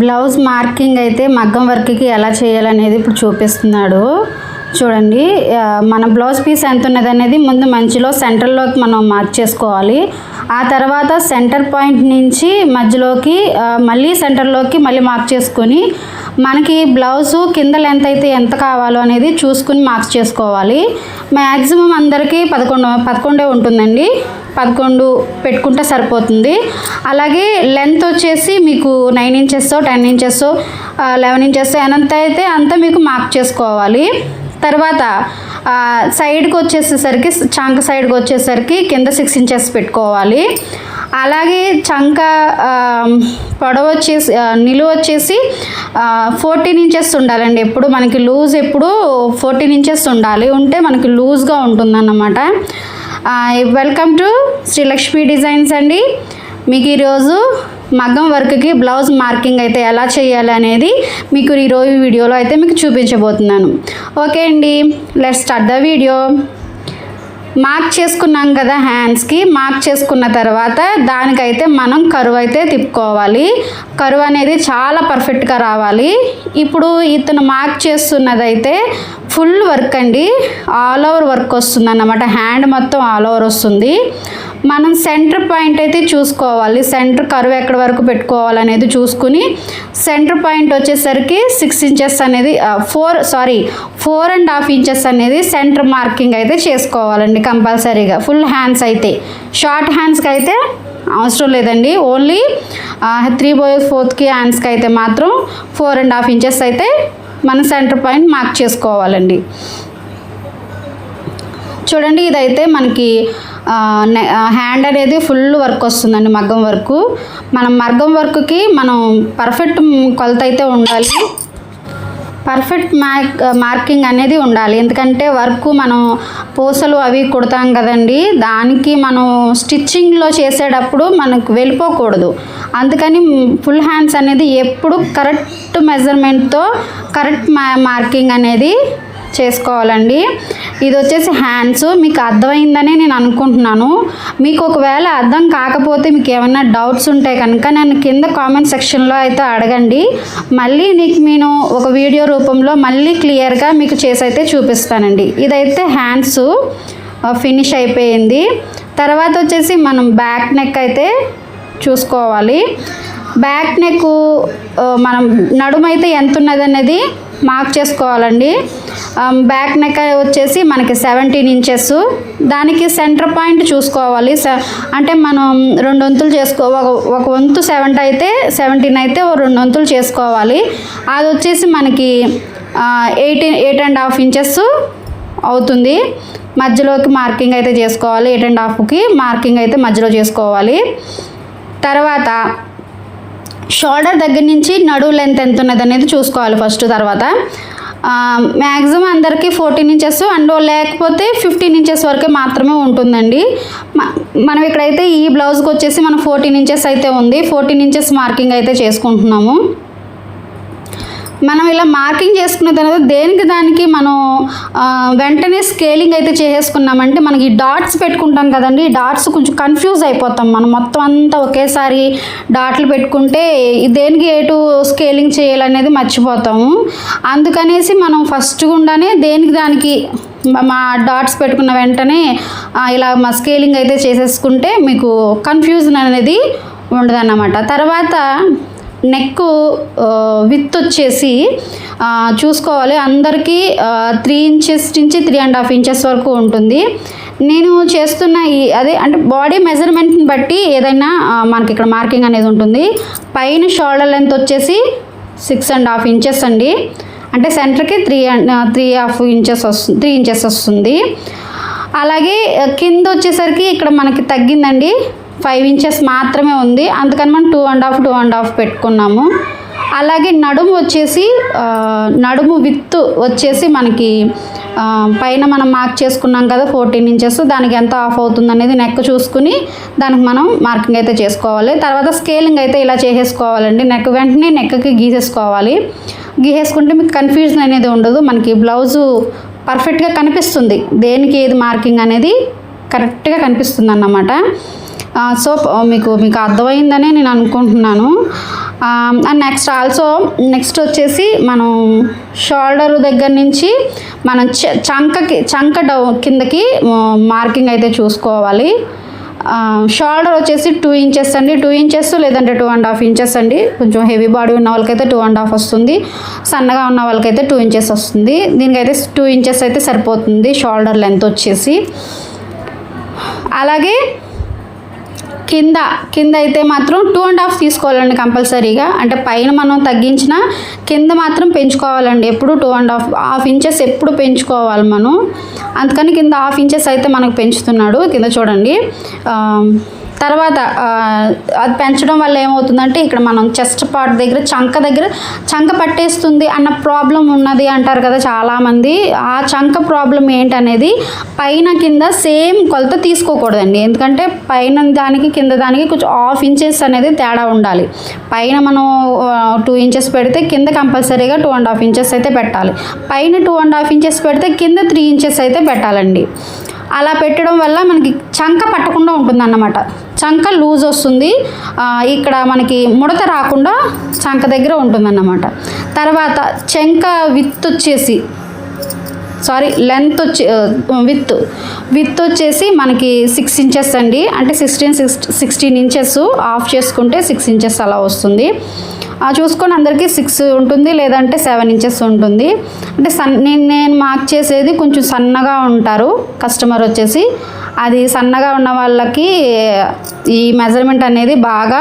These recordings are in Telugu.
బ్లౌజ్ మార్కింగ్ అయితే మగ్గం వర్క్కి ఎలా చేయాలనేది ఇప్పుడు చూపిస్తున్నాడు. చూడండి మన బ్లౌజ్ పీస్ ఎంత ఉన్నది అనేది ముందు మంచిలో సెంటర్లోకి మనం మార్క్ చేసుకోవాలి. ఆ తర్వాత సెంటర్ పాయింట్ నుంచి మధ్యలోకి మళ్ళీ సెంటర్లోకి మళ్ళీ మార్క్ చేసుకొని మనకి బ్లౌజు కింద లెంత్ అయితే ఎంత కావాలో అనేది చూసుకుని మార్క్స్ చేసుకోవాలి. మ్యాక్సిమం అందరికీ పదకొండు పదకొండే ఉంటుందండి. పదకొండు పెట్టుకుంటే సరిపోతుంది. అలాగే లెంత్ వచ్చేసి మీకు nine inches ten inches eleven inches ఎంత అయితే అంత మీకు మార్క్ చేసుకోవాలి. తర్వాత సైడ్కి వచ్చేసేసరికి చాంక సైడ్కి వచ్చేసరికి కింద సిక్స్ ఇంచెస్ పెట్టుకోవాలి. అలాగే చంక ఆ, పొడవు వచ్చేసి నిలువ వచ్చేసి ఫోర్టీన్ ఇంచెస్ ఉండాలండి. ఎప్పుడు మనకి లూజ్ ఎప్పుడు ఫోర్టీన్ ఇంచెస్ ఉండాలి. ఉంటే మనకి లూజ్గా ఉంటుందన్నమాట. వెల్కమ్ టు శ్రీలక్ష్మి డిజైన్స్ అండి. మీకు ఈరోజు మగ్గం వర్క్కి బ్లౌజ్ మార్కింగ్ అయితే ఎలా చేయాలి అనేది మీకు ఈరోజు వీడియోలో అయితే మీకు చూపించబోతున్నాను. ఓకే అండి let start the video. Mark చేసుకున్నాం కదా హ్యాండ్స్కి మార్క్ చేసుకున్న తర్వాత దానికైతే మనం కరువు అయితే తిప్పుకోవాలి. కరువు అనేది చాలా పర్ఫెక్ట్గా రావాలి. ఇప్పుడు ఇతను మార్క్ చేస్తున్నదైతే ఫుల్ వర్క్ అండి. ఆల్ ఓవర్ వర్క్ వస్తుంది అన్నమాట హ్యాండ్ మొత్తం ఆల్ ఓవర్ వస్తుంది. మనం సెంటర్ పాయింట్ అయితే చూసుకోవాలి. సెంటర్ కరువు ఎక్కడి వరకు పెట్టుకోవాలనేది చూసుకుని సెంటర్ పాయింట్ వచ్చేసరికి సిక్స్ ఇంచెస్ అనేది four sorry four and half inches అనేది సెంటర్ మార్కింగ్ అయితే చేసుకోవాలండి కంపల్సరీగా. ఫుల్ హ్యాండ్స్ అయితే. షార్ట్ హ్యాండ్స్కి అయితే అవసరం లేదండి. ఓన్లీ త్రీ బోయ్ ఫోర్త్కి హ్యాండ్స్కి అయితే మాత్రం ఫోర్ అండ్ హాఫ్ ఇంచెస్ అయితే మన సెంటర్ పాయింట్ మార్క్ చేసుకోవాలండి. చూడండి ఇదైతే మనకి హ్యాండ్ అనేది ఫుల్ వర్క్ వస్తుందండి మగ్గం వర్క్ మనం మగ్గం వర్క్కి మనం పర్ఫెక్ట్ కొలత అయితే ఉండాలి. పర్ఫెక్ట్ మార్క్ మార్కింగ్ అనేది ఉండాలి. ఎందుకంటే వర్క్ మనం పూసలు అవి కుడతాం కదండి. దానికి మనం స్టిచ్చింగ్లో చేసేటప్పుడు మనకు వెళ్ళిపోకూడదు. అందుకని ఫుల్ హ్యాండ్స్ అనేది ఎప్పుడు కరెక్ట్ మెజర్మెంట్తో కరెక్ట్ మార్కింగ్ అనేది చేసుకోవాలండి. ఇది వచ్చేసి హ్యాండ్స్. మీకు అర్థమైందని నేను అనుకుంటున్నాను. మీకు ఒకవేళ అర్థం కాకపోతే మీకు ఏమైనా డౌట్స్ ఉంటే కనుక నేను కింద కామెంట్ సెక్షన్లో అయితే అడగండి. మళ్ళీ నీకు నేను ఒక వీడియో రూపంలో మళ్ళీ క్లియర్గా మీకు చేసి అయితే చూపిస్తానండి. ఇదైతే హ్యాండ్స్. ఫినిష్ అయిపోయింది. తర్వాత వచ్చేసి మనం బ్యాక్ నెక్ అయితే చూసుకోవాలి. బ్యాక్ నెక్ మనం నడుమైతే ఎంత ఉన్నది అనేది మార్క్ చేసుకోవాలండి. బ్యాక్ నెక్ వచ్చేసి మనకి సెవెంటీన్ ఇంచెస్. దానికి సెంటర్ పాయింట్ చూసుకోవాలి. స- అంటే మనం రెండు వంతులు చేసుకో ఒక ఒక వంతు సెవెంటీ అయితే సెవెంటీన్ అయితే రెండు వంతులు చేసుకోవాలి. అది వచ్చేసి మనకి eighteen eight and half inches అవుతుంది. మధ్యలోకి మార్కింగ్ అయితే చేసుకోవాలి. ఎయిట్ అండ్ హాఫ్కి మార్కింగ్ అయితే మధ్యలో చేసుకోవాలి. తర్వాత షోల్డర్ దగ్గర నుంచి నడువు లెంత్ ఎంత ఉన్నది అనేది చూసుకోవాలి ఫస్ట్ తర్వాత. మ్యాక్సిమం అందరికీ ఫోర్టీన్ ఇంచెస్ అండ్ లేకపోతే ఫిఫ్టీన్ ఇంచెస్ వరకే మాత్రమే ఉంటుందండి. మనం ఇక్కడైతే ఈ బ్లౌజ్కి వచ్చేసి మనం ఫోర్టీన్ ఇంచెస్ అయితే ఉంది. ఫోర్టీన్ ఇంచెస్ మార్కింగ్ అయితే చేసుకుంటున్నాము. మనం ఇలా మార్కింగ్ చేసుకున్న తర్వాత దేనికి దానికి మనం వెంటనే స్కేలింగ్ అయితే చేసేసుకున్నామంటే మనకి డాట్స్ పెట్టుకుంటాం కదండి డాట్స్ కొంచెం కన్ఫ్యూజ్ అయిపోతాం మనం. మొత్తం అంతా ఒకేసారి డాట్లు పెట్టుకుంటే దేనికి ఏటు స్కేలింగ్ చేయాలనేది మర్చిపోతాము అందుకనేసి మనం ఫస్ట్ గుండానే దేనికి దానికి మా- డాట్స్ పెట్టుకున్న వెంటనే ఇలా మా స్కేలింగ్ అయితే చేసేసుకుంటే మీకు కన్ఫ్యూజన్ అనేది ఉండదన్నమాట. తర్వాత నెక్ విత్ వచ్చేసి చూసుకోవాలి. అందరికీ త్రీ ఇంచెస్ నుంచి త్రీ అండ్ హాఫ్ ఇంచెస్ వరకు ఉంటుంది. నేను చేస్తున్న ఈ అదే అంటే బాడీ మెజర్మెంట్ని బట్టి ఏదైనా మనకి ఇక్కడ మార్కింగ్ అనేది ఉంటుంది. పైన షోల్డర్ లెంత్ వచ్చేసి సిక్స్ అండ్ హాఫ్ ఇంచెస్ అండి. అంటే సెంటర్కి three and three half inches వస్తుంది త్రీ ఇంచెస్ వస్తుంది. అలాగే కింద వచ్చేసరికి ఇక్కడ మనకి తగ్గిందండి. ఫైవ్ ఇంచెస్ మాత్రమే ఉంది. అందుకని మనం two and half two and half పెట్టుకున్నాము. అలాగే నడుము వచ్చేసి నడుము విత్ వచ్చేసి మనకి పైన మనం మార్క్ చేసుకున్నాం కదా ఫోర్టీన్ ఇంచెస్. దానికి ఎంత ఆఫ్ అవుతుంది అనేది నెక్ చూసుకుని దానికి మనం మార్కింగ్ అయితే చేసుకోవాలి. తర్వాత స్కేలింగ్ అయితే ఇలా చేసేసుకోవాలండి. నెక్ వెంటనే నెక్కి గీసేసుకోవాలి. గీసేసుకుంటే మీకు కన్ఫ్యూజన్ అనేది ఉండదు. మనకి బ్లౌజు పర్ఫెక్ట్గా కనిపిస్తుంది. దేనికి ఏది మార్కింగ్ అనేది కరెక్ట్గా కనిపిస్తుంది అన్నమాట సో మీకు మీకు అర్థమైందని నేను అనుకుంటున్నాను. అండ్ నెక్స్ట్ ఆల్సో నెక్స్ట్ వచ్చేసి మనం షోల్డర్ దగ్గర నుంచి మనం చ- చంకకి చంక డౌ కిందకి మార్కింగ్ అయితే చూసుకోవాలి. షోల్డర్ వచ్చేసి టూ ఇంచెస్ అండి. టూ ఇంచెస్ లేదంటే టూ అండ్ హాఫ్ ఇంచెస్ అండి. కొంచెం హెవీ బాడీ ఉన్న వాళ్ళకైతే టూ అండ్ హాఫ్ వస్తుంది. సన్నగా ఉన్న వాళ్ళకైతే టూ ఇంచెస్ వస్తుంది. దీనికైతే టూ ఇంచెస్ అయితే సరిపోతుంది షోల్డర్ లెంత్ వచ్చేసి. అలాగే కింద కింద అయితే మాత్రం టూ అండ్ హాఫ్ తీసుకోవాలండి కంపల్సరీగా. అంటే పైన మనం తగ్గించిన కింద మాత్రం పెంచుకోవాలండి. ఎప్పుడు two and half half inches ఎప్పుడు పెంచుకోవాలి మనం. అందుకని కింద హాఫ్ ఇంచెస్ అయితే మనకు పెంచుతున్నాడు. కింద చూడండి. తర్వాత అది పెంచడం వల్ల ఏమవుతుందంటే ఇక్కడ మనం చెస్ట్ పార్ట్ దగ్గర చంక దగ్గర చంక పట్టేస్తుంది అన్న ప్రాబ్లం ఉన్నది అంటారు కదా చాలామంది. ఆ చంక ప్రాబ్లం ఏంటనేది పైన కింద సేమ్ కొలత తీసుకోకూడదండి. ఎందుకంటే పైన దానికి కింద దానికి కొంచెం హాఫ్ ఇంచెస్ అనేది తేడా ఉండాలి. పైన మనం టూ ఇంచెస్ పెడితే కింద కంపల్సరీగా టూ అండ్ హాఫ్ ఇంచెస్ అయితే పెట్టాలి. పైన టూ అండ్ హాఫ్ ఇంచెస్ పెడితే కింద త్రీ ఇంచెస్ అయితే పెట్టాలండి. అలా పెట్టడం వల్ల మనకి చంక పట్టకుండా ఉంటుందన్నమాట. చంక లూజ్ వస్తుంది. ఇక్కడ మనకి ముడత రాకుండా చంక దగ్గర ఉంటుందన్నమాట. తర్వాత చంక విత్ వచ్చేసి సారీ లెంత్ వచ్చి విత్ విత్ వచ్చేసి మనకి సిక్స్ ఇంచెస్ అండి. అంటే sixteen six sixteen inches off చేసుకుంటే సిక్స్ ఇంచెస్ అలా వస్తుంది. ఆ చూసుకొని అందరికీ సిక్స్ ఉంటుంది లేదంటే సెవెన్ ఇంచెస్ ఉంటుంది. అంటే సన్ నేను నేను మార్క్ చేసేది కొంచెం సన్నగా ఉంటారు కస్టమర్ వచ్చేసి. అది సన్నగా ఉన్న వాళ్ళకి ఈ మెజర్మెంట్ అనేది బాగా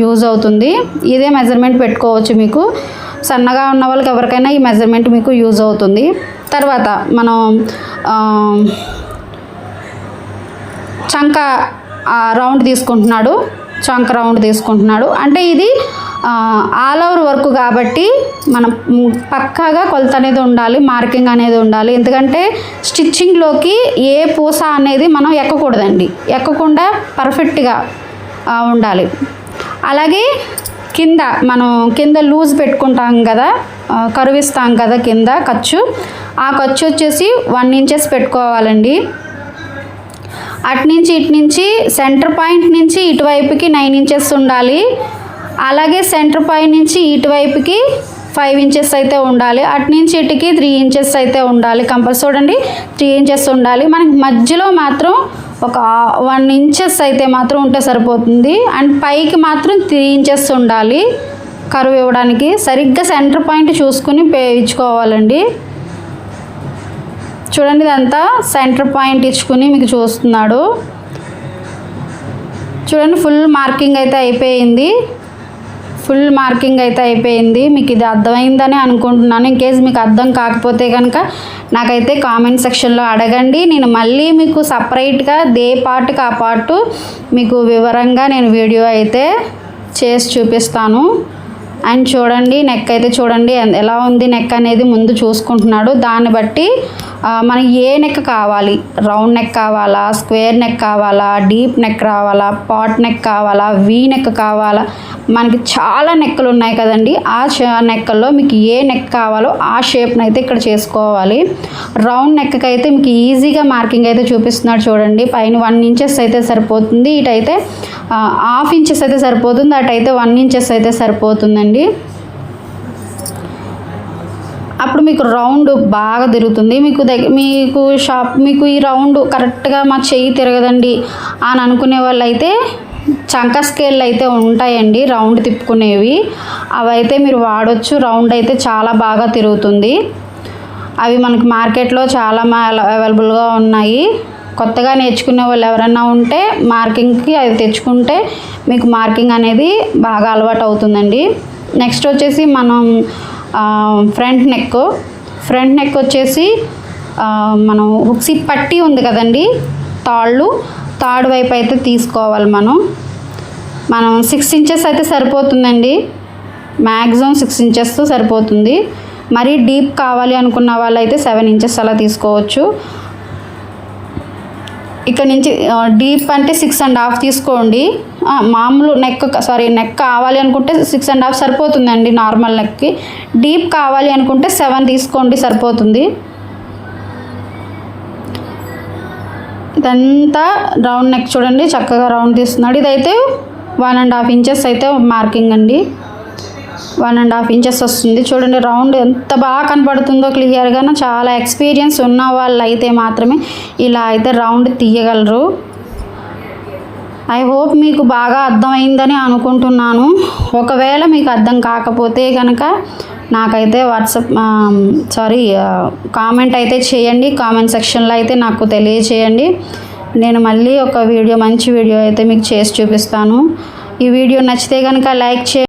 యూజ్ అవుతుంది. ఇదే మెజర్మెంట్ పెట్టుకోవచ్చు మీకు. సన్నగా ఉన్న వాళ్ళకి ఎవరికైనా ఈ మెజర్మెంట్ మీకు యూజ్ అవుతుంది. తర్వాత మనం చంక రౌండ్ తీసుకుంటున్నాడు. చంక రౌండ్ తీసుకుంటున్నాడు. అంటే ఇది ఆల్ ఓవర్ వర్క్ కాబట్టి మనం పక్కాగా కొలత అనేది ఉండాలి మార్కింగ్ అనేది ఉండాలి. ఎందుకంటే స్టిచ్చింగ్లోకి ఏ పూస అనేది మనం ఎక్కకూడదండి. ఎక్కకుండా పర్ఫెక్ట్గా ఉండాలి. అలాగే కింద మనం కింద లూజ్ పెట్టుకుంటాం కదా కరువిస్తాం కదా కింద ఖర్చు. ఆ ఖర్చు వచ్చేసి వన్ ఇంచెస్ పెట్టుకోవాలండి. అటు నుంచి ఇటు నుంచి సెంటర్ పాయింట్ నుంచి ఇటువైపుకి నైన్ ఇంచెస్ ఉండాలి. అలాగే సెంటర్ పాయింట్ నుంచి ఇటువైపుకి ఫైవ్ ఇంచెస్ అయితే ఉండాలి. అటు నుంచి ఇటుకి త్రీ ఇంచెస్ అయితే ఉండాలి. కంపల్సరీ చూడండి త్రీ ఇంచెస్ ఉండాలి. మనకి మధ్యలో మాత్రం ఒక వన్ ఇంచెస్ అయితే మాత్రం ఉంటే సరిపోతుంది. అండ్ పైకి మాత్రం త్రీ ఇంచెస్ ఉండాలి. కరువు ఇవ్వడానికి సరిగ్గా సెంటర్ పాయింట్ చూసుకుని ఇచ్చుకోవాలండి చూడండి ఇదంతా సెంటర్ పాయింట్ ఇచ్చుకుని మీకు చూస్తున్నాడు. చూడండి ఫుల్ మార్కింగ్ అయితే అయిపోయింది. ఫుల్ మార్కింగ్ అయితే అయిపోయింది. మీకు ఇది అర్థమైందని అనుకుంటున్నాను. ఇన్ కేస్ మీకు అర్థం కాకపోతే కనుక నాకైతే కామెంట్ సెక్షన్లో అడగండి. నేను మళ్ళీ మీకు సపరేట్గా దే పార్ట్కి ఆ పార్ట్ మీకు వివరంగా నేను వీడియో అయితే చేసి చూపిస్తాను. అండ్ చూడండి నెక్ అయితే చూడండి ఎలా ఉంది నెక్ అనేది ముందు చూసుకుంటున్నాడు. దాన్ని బట్టి మనకి ఏ నెక్ కావాలి? రౌండ్ నెక్ కావాలా? స్క్వేర్ నెక్ కావాలా? డీప్ నెక్ రావాలా? పాట్ నెక్ కావాలా? వీ నెక్ కావాలా? మనకి చాలా నెక్కలు ఉన్నాయి కదండి. ఆ నెక్కల్లో మీకు ఏ నెక్ కావాలో ఆ షేప్ని అయితే ఇక్కడ చేసుకోవాలి. రౌండ్ నెక్కి అయితే మీకు ఈజీగా మార్కింగ్ అయితే చూపిస్తున్నాడు చూడండి. పైన వన్ ఇంచెస్ అయితే సరిపోతుంది. ఇటైతే హాఫ్ ఇంచెస్ అయితే సరిపోతుంది. అటైతే వన్ ఇంచెస్ అయితే సరిపోతుందండి. అప్పుడు మీకు రౌండ్ బాగా తిరుగుతుంది. మీకు దగ్గర మీకు షాప్ మీకు ఈ రౌండ్ కరెక్ట్గా మా చెయ్యి తిరగదండి అని అనుకునే వాళ్ళు అయితే చంక స్కేల్ అయితే ఉంటాయండి రౌండ్ తిప్పుకునేవి. అవైతే మీరు వాడొచ్చు. రౌండ్ అయితే చాలా బాగా తిరుగుతుంది. అవి మనకి మార్కెట్లో చాలా మా అవైలబుల్గా ఉన్నాయి. కొత్తగా నేర్చుకునే వాళ్ళు ఎవరైనా ఉంటే మార్కింగ్కి అవి తెచ్చుకుంటే మీకు మార్కింగ్ అనేది బాగా అలవాటు అవుతుందండి. నెక్స్ట్ వచ్చేసి మనం ఫ్రంట్ నెక్. ఫ్రంట్ నెక్ వచ్చేసి మనం హుక్సీ పట్టి ఉంది కదండి తాళ్ళు. తాడు వైపు అయితే తీసుకోవాలి మనం. మనం సిక్స్ ఇంచెస్ అయితే సరిపోతుందండి. మ్యాక్సిమం సిక్స్ ఇంచెస్ సరిపోతుంది. మరీ డీప్ కావాలి అనుకున్న వాళ్ళైతే సెవెన్ ఇంచెస్ అలా తీసుకోవచ్చు. ఇక్కడ నుంచి డీప్ అంటే సిక్స్ అండ్ హాఫ్ తీసుకోండి. మామూలు నెక్ సారీ నెక్ కావాలి అనుకుంటే సిక్స్ అండ్ హాఫ్ సరిపోతుందండి నార్మల్ నెక్కి డీప్ కావాలి అనుకుంటే సెవెన్ తీసుకోండి సరిపోతుంది. ఇదంతా రౌండ్ నెక్ చూడండి చక్కగా రౌండ్ తీస్తున్నాడు. ఇదైతే వన్ అండ్ హాఫ్ ఇంచెస్ అయితే మార్కింగ్ అండి. వన్ అండ్ హాఫ్ ఇంచెస్ వస్తుంది. చూడండి రౌండ్ ఎంత బాగా కనపడుతుందో క్లియర్గా చాలా ఎక్స్పీరియన్స్ ఉన్న వాళ్ళు అయితే మాత్రమే ఇలా అయితే రౌండ్ తీయగలరు. ఐ హోప్ మీకు బాగా అర్థమైందని అనుకుంటున్నాను. ఒకవేళ మీకు అర్థం కాకపోతే కనుక నాకైతే వాట్సాప్ సారీ కామెంట్ అయితే చేయండి. కామెంట్ సెక్షన్లో అయితే నాకు తెలియచేయండి. నేను మళ్ళీ ఒక వీడియో మంచి వీడియో అయితే మీకు చేసి చూపిస్తాను. ఈ వీడియో నచ్చితే కనుక లైక్ చే